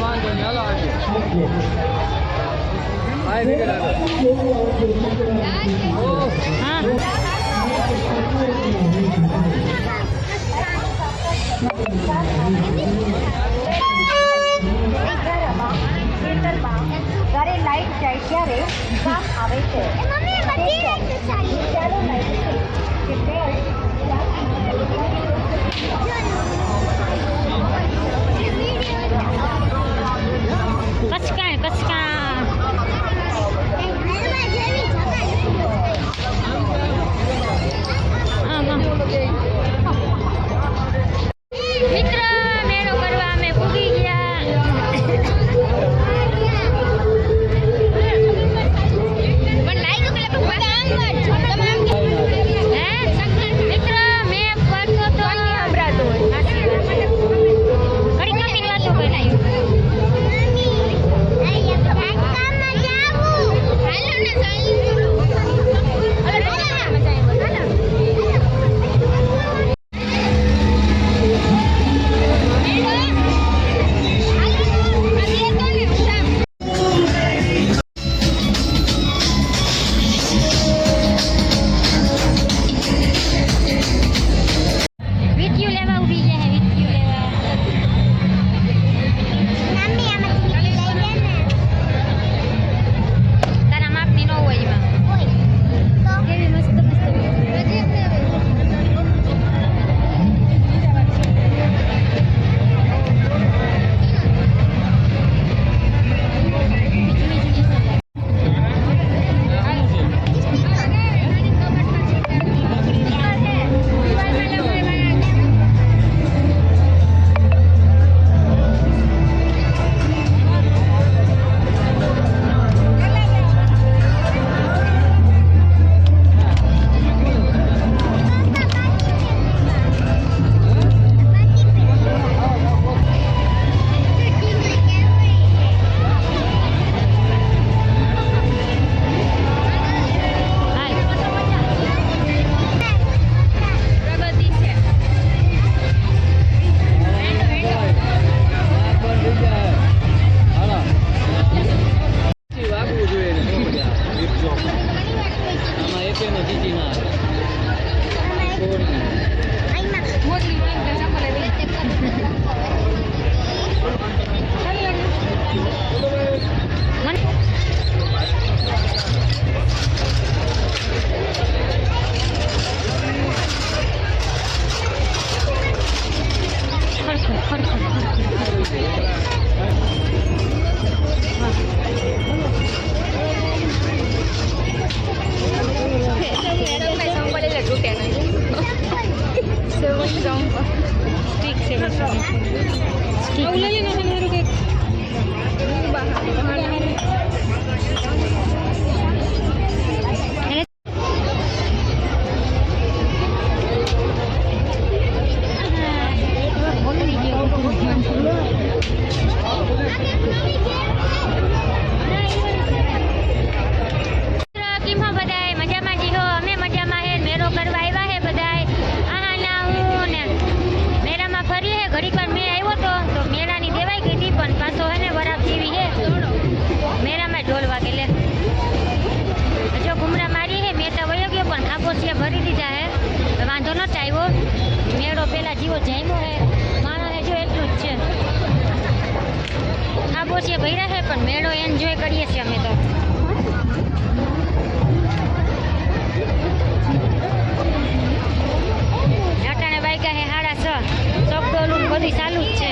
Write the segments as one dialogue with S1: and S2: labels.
S1: વાંધો નહીં હાલો
S2: ઘરે લાઈટ જાય ત્યારે કામ આવે છે. ચાલો લાઈટ
S3: Let's go. કોશિયા ભર્યા છે, પણ મેળો એન્જોય કરીએ છીએ અમે તો. અટાણે બાઈકા હે સાડા છ ચોકડોલું બધું ચાલુ જ છે.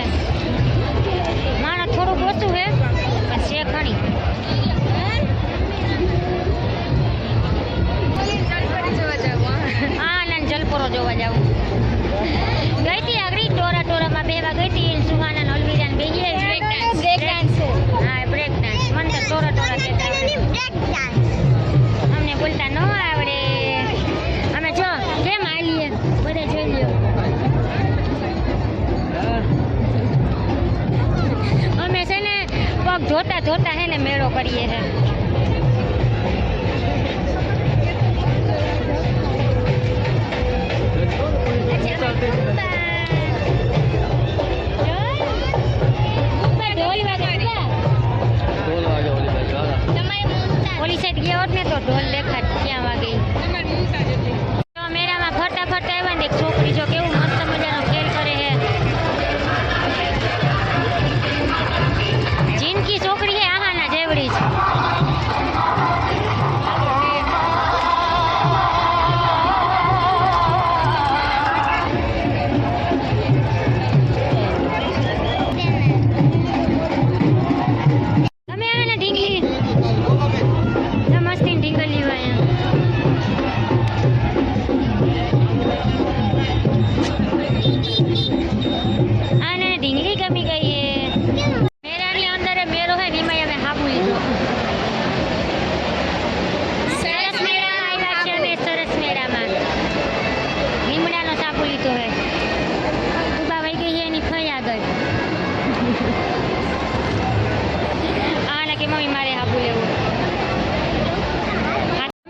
S3: મમ્મી મારે આબુ લેવું.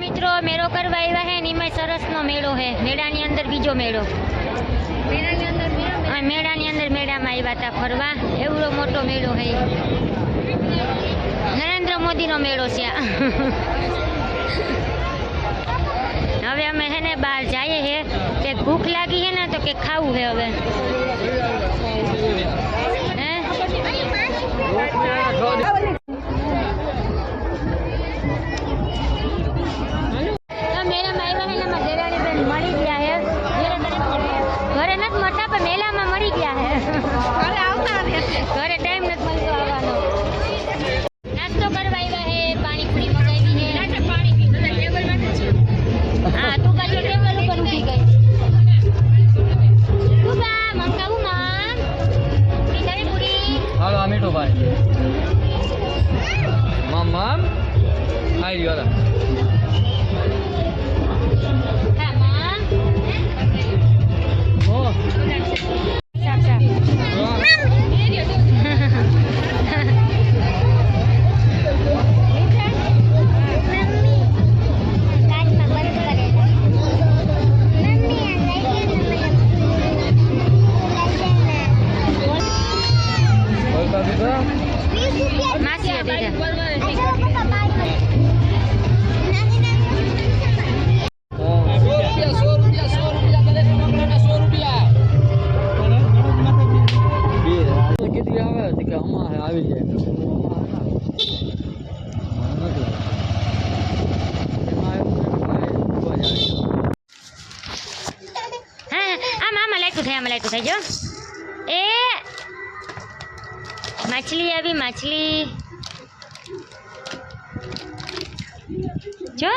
S3: મિત્રો મેળો કરવા આવ્યા હે ને એમાં સરસનો મેળો હે. મેળાની અંદર બીજો મેળો. મેળાની અંદર મેળાની અંદર મેળામાં આવ્યા હતા ફરવા. એવડો મોટો મેળો હે. નરેન્દ્ર મોદીનો મેળો છે હવે અમે હે ને બહાર જઈએ હે. કે ભૂખ લાગી હે ને તો કે ખાવું હે હવે. તો મેળામાં આવ્યા માસી
S1: આવી જાય.
S3: હા આમ આમાં લાઈટું થાય આમાં લાઈટું થાય જો એ માછલી આવી, માછલી. જો.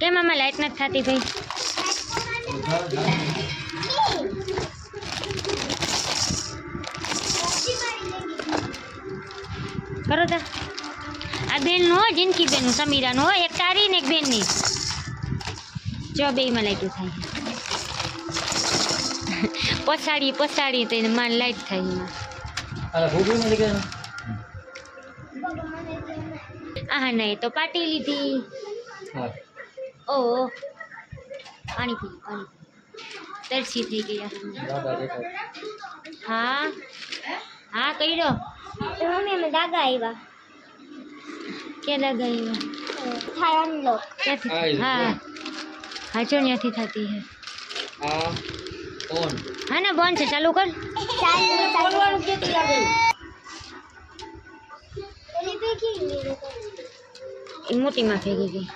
S3: કેમ આમાં લાઈટ નથી થતી ભાઈ? કરો તા. આ બેનનું હો, જિંદગી બેનનું, સમીરાનું હો, એક તારી ને એક બેનની. જો બેયમાં લાઈટું થાય. પછાડી પછાડી તો માન લાઈટ થાય એમાં આહા નહીં તો પાટી લીધી. ઓ પાણી પી પાણી તરસી થઈ ગયા
S1: હા
S3: હા? હા કર્યો? મમ્મી અમે દાગા આવ્યા કે દાગા આવ્યા હા
S1: રીતે.
S3: હા. થતી હે હા ને બોન છે ચાલુ કર. એ મોટીમાં ફેંકી ગઈ.